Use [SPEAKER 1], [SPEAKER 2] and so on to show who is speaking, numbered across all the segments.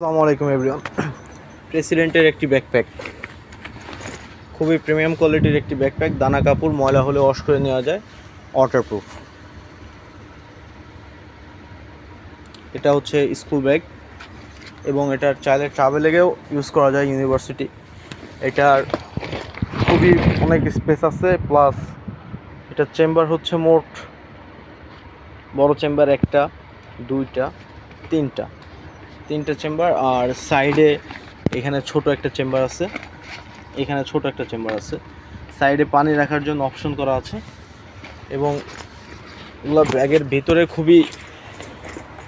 [SPEAKER 1] আলাইকুম প্রেসিডেন্টের একটি ব্যাকপ্যাক খুবই প্রিমিয়াম কোয়ালিটির একটি ব্যাকপ্যাক দানা কাপড়, ময়লা হলে ওয়াশ করে নেওয়া যায়। ওয়াটারপ্রুফ এটা হচ্ছে স্কুল ব্যাগ এবং এটার চাইলে ট্রাভেলেগেও ইউজ করা যায় ইউনিভার্সিটি এটার খুবই অনেক স্পেস আছে প্লাস এটার চেম্বার হচ্ছে মোট বড় চেম্বার একটা, দুইটা, তিনটা। তিনটা চেম্বার, আর সাইডে এখানে ছোট একটা চেম্বার আছে। এখানে ছোট একটা চেম্বার আছে। সাইডে পানি রাখার জন্য অপশন করা আছে। এবং এগুলো ব্যাগের ভিতরে খুবই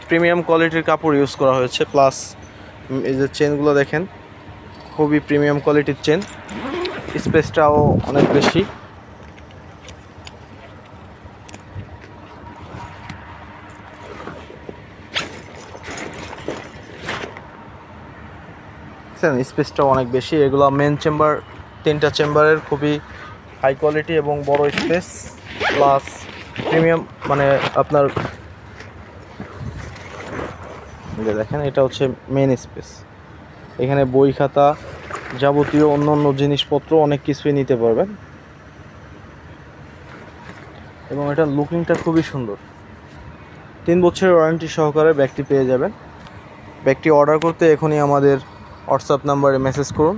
[SPEAKER 1] প্রিমিয়াম কোয়ালিটির কাপড় ইউজ করা হয়েছে। প্লাস এই যে চেনগুলো দেখেন, খুবই প্রিমিয়াম কোয়ালিটির চেন স্পেসটাও অনেক বেশি। দেখছেন, স্পেসটাও অনেক বেশি। এগুলো মেন চেম্বার তিনটা চেম্বারের খুবই হাই কোয়ালিটি এবং বড় স্পেস প্লাস প্রিমিয়াম মানে আপনার দেখেন, এটা হচ্ছে মেন স্পেস এখানে বই খাতা যাবতীয় অন্য অন্য জিনিসপত্র অনেক কিছুই নিতে পারবেন। এবং এটার লুকিংটা খুবই সুন্দর। তিন বছরের ওয়ারেন্টি সহকারে ব্যাগটি পেয়ে যাবেন। ব্যাগটি অর্ডার করতে এখনই আমাদের হোয়াটসঅ্যাপ নাম্বারে মেসেজ করুন